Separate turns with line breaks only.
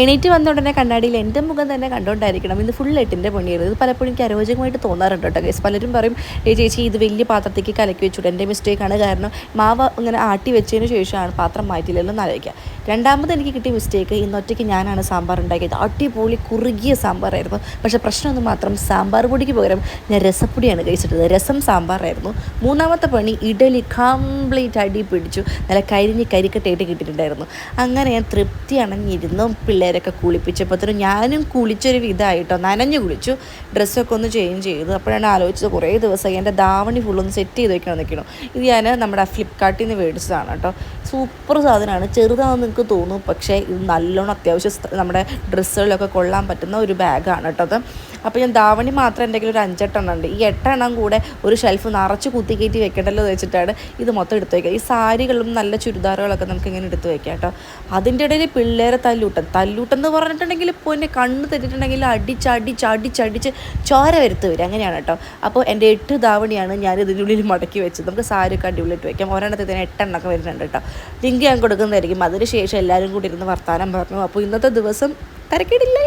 എണീറ്റ് വന്ന ഉടനെ കണ്ണാടിയിൽ എന്റെ മുഖം തന്നെ കണ്ടുകൊണ്ടായിരിക്കണം ഇത് ഫുൾ എട്ടിന്റെ പണിയായിരുന്നു. ഇത് പലപ്പോഴും എനിക്ക് അരോചകമായിട്ട് തോന്നാറുണ്ട് കേട്ടോ ഗൈസ് പലരും പറയും ഏ ചേച്ചി ഇത് വലിയ പാത്രത്തേക്ക് കലക്കി വെച്ചുകൂടെ എന്റെ മിസ്റ്റേക്കാണ് കാരണം മാവ് ഇങ്ങനെ ആട്ടി വെച്ചതിന് ശേഷമാണ് പാത്രം മാറ്റിയില്ലല്ലോ എന്ന് ആലോചിക്കുക. രണ്ടാമത് എനിക്ക് കിട്ടിയ മിസ്റ്റേക്ക് ഇന്ന് ഒറ്റയ്ക്ക് ഞാനാണ് സാമ്പാർ ഉണ്ടാക്കിയത്. അടിപൊളി കുറുകിയ സാമ്പാറായിരുന്നു. പക്ഷേ പ്രശ്നമൊന്നും മാത്രം സാമ്പാർ പൊടിക്ക് പകരം ഞാൻ രസപ്പൊടിയാണ് കഴിച്ചിട്ടത്. രസം സാമ്പാറായിരുന്നു. മൂന്നാമത്തെ പണി ഇഡലി കംപ്ലീറ്റ് അടി പിടിച്ചു. നല്ല കരിഞ്ഞ് കരിക്കട്ടയായിട്ട് കിട്ടിയിട്ടുണ്ടായിരുന്നു. അങ്ങനെ ഞാൻ തൃപ്തി അണഞ്ഞിരുന്നു പിള്ളേരൊക്കെ കുളിപ്പിച്ചപ്പോഴത്തേനും ഞാനും കുളിച്ചൊരു വിധമായിട്ടോ നനഞ്ഞു കുളിച്ചു ഡ്രസ്സൊക്കെ ഒന്ന് ചേഞ്ച് ചെയ്തു. അപ്പോഴാണ് ആലോചിച്ചത് കുറേ ദിവസമായി എന്റെ ദാവണി ഫുള്ളൊന്ന് സെറ്റ് ചെയ്ത് വെക്കണം നിൽക്കണം ഇത് ഞാൻ നമ്മുടെ ഫ്ലിപ്കാർട്ടിൽ നിന്ന് മേടിച്ചതാണ് കേട്ടോ. സൂപ്പർ സാധനമാണ്. ചെറുതാണെന്ന് നിങ്ങൾക്ക് തോന്നും പക്ഷേ ഇത് നല്ലോണം അത്യാവശ്യം നമ്മുടെ ഡ്രസ്സുകളിലൊക്കെ കൊള്ളാൻ പറ്റുന്ന ഒരു ബാഗാണ് കേട്ടോ അത്. അപ്പോൾ ഞാൻ ധാവണി മാത്രം എന്തെങ്കിലും ഒരു അഞ്ചെട്ടെണ്ണം ഉണ്ട്. ഈ എട്ടെണ്ണം കൂടെ ഒരു ഷെൽഫ് നിറച്ച് കുത്തി കയറ്റി വെക്കണ്ടല്ലോ എന്ന് വെച്ചിട്ടാണ് ഇത് മൊത്തം എടുത്ത് വയ്ക്കുക ഈ സാരികളും നല്ല ചുരിദാറുകളൊക്കെ നമുക്ക് ഇങ്ങനെ എടുത്ത് വയ്ക്കാം കേട്ടോ. അതിന്റെ ഇടയിൽ പിള്ളേരെ തല്ലൂട്ടൻ തല്ലൂട്ടം എന്ന് പറഞ്ഞിട്ടുണ്ടെങ്കിൽ ഇപ്പോൾ എന്റെ കണ്ണ് തെറ്റിട്ടുണ്ടെങ്കിൽ അടിച്ചടിച്ച് അടിച്ചടിച്ച് ചോര വരുത്ത് വരും. അങ്ങനെയാണ് കേട്ടോ. അപ്പോൾ എന്റെ എട്ട് ധാവണിയാണ് ഞാൻ ഇതിന്റെ ഉള്ളിൽ മടക്കി വെച്ചത്. നമുക്ക് സാരിയൊക്കെ അടിപൊളിയിട്ട് വയ്ക്കാം ഒരെണ്ണത്തിൽ തന്നെ എട്ടെണ്ണമൊക്കെ വരുന്നുണ്ട് കേട്ടോ. ലിങ്ക് ഞാൻ കൊടുക്കുന്നതായിരിക്കും. അതിന് ശേഷം എല്ലാവരും കൂടി ഇരുന്ന് വർത്തമാനം പറഞ്ഞു. അപ്പോൾ ഇന്നത്തെ ദിവസം തിരക്കിടില്ലേ.